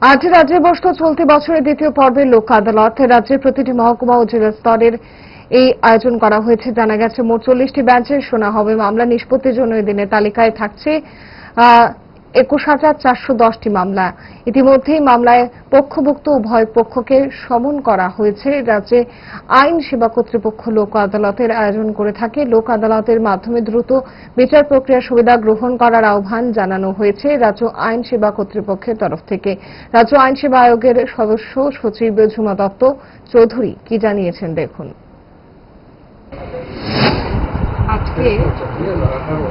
আজ রাজ্যে বসত চলতি বছরের দ্বিতীয় পর্বের লোক আদালত রাজ্যের প্রতিটি মহকুমা ও জেলা স্তরের এই আয়োজন করা হয়েছে। জানা গেছে, মোট চল্লিশটি বেঞ্চে শোনা হবে। মামলা নিষ্পত্তির জন্য এদিনের দিনের তালিকায় থাকছে একুশ হাজার চারশো দশটি মামলা। ইতিমধ্যেই মামলায় পক্ষভুক্ত উভয় পক্ষকে সমন করা হয়েছে। রাজ্যে আইন সেবা কর্তৃপক্ষ লোক আদালতের আয়োজন করে থাকে। লোক আদালতের মাধ্যমে দ্রুত বিচার প্রক্রিয়ার সুবিধা গ্রহণ করার আহ্বান জানানো হয়েছে রাজ্য আইন সেবা কর্তৃপক্ষের তরফ থেকে। রাজ্য আইন সেবা আয়োগের সদস্য সচিব ঝুমা দত্ত চৌধুরী কি জানিয়েছেন দেখুন। আজকে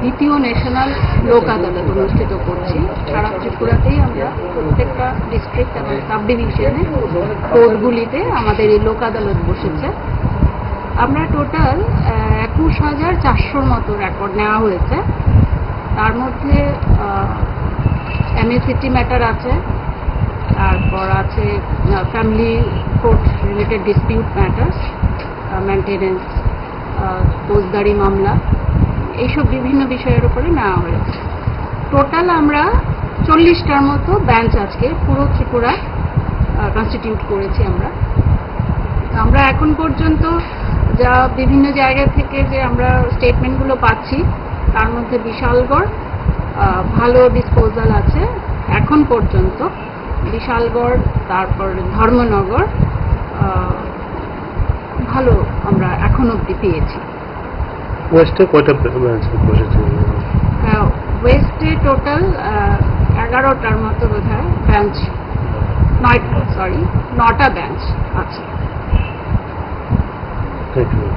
দ্বিতীয় ন্যাশনাল লোক আদালত অনুষ্ঠিত করছি। সারা ত্রিপুরাতেই আমরা প্রত্যেকটা ডিস্ট্রিক্ট এবং সাব ডিভিশনে কোর্টগুলিতে আমাদের এই লোক আদালত বসেছে। আমরা টোটাল একুশ হাজার চারশোর মতো রেকর্ড নেওয়া হয়েছে। তার মধ্যে এমএসিটি ম্যাটার আছে, তারপর আছে family court related dispute matters maintenance ফৌজদারি মামলা, এইসব বিভিন্ন বিষয়ের উপরে নেওয়া হয়েছে। টোটাল আমরা চল্লিশটার মতো বেঞ্চ আজকে পুরো ত্রিপুরা কনস্টিটিউট করেছি আমরা। আমরা এখন পর্যন্ত যা বিভিন্ন জায়গা থেকে যে আমরা স্টেটমেন্টগুলো পাচ্ছি, তার মধ্যে বিশালগড় ভালো ডিসপোজাল আছে এখন পর্যন্ত। বিশালগড়, তারপর ধর্মনগর ভালো আমরা এখন অব্দি পেয়েছি। ওয়েস্টে কয়টা ব্রাঞ্চ বসেছে? ওয়েস্টে টোটাল এগারোটার মতো বোধ হয় বেঞ্চ নয় সরি নটা বেঞ্চ আছে। Thank you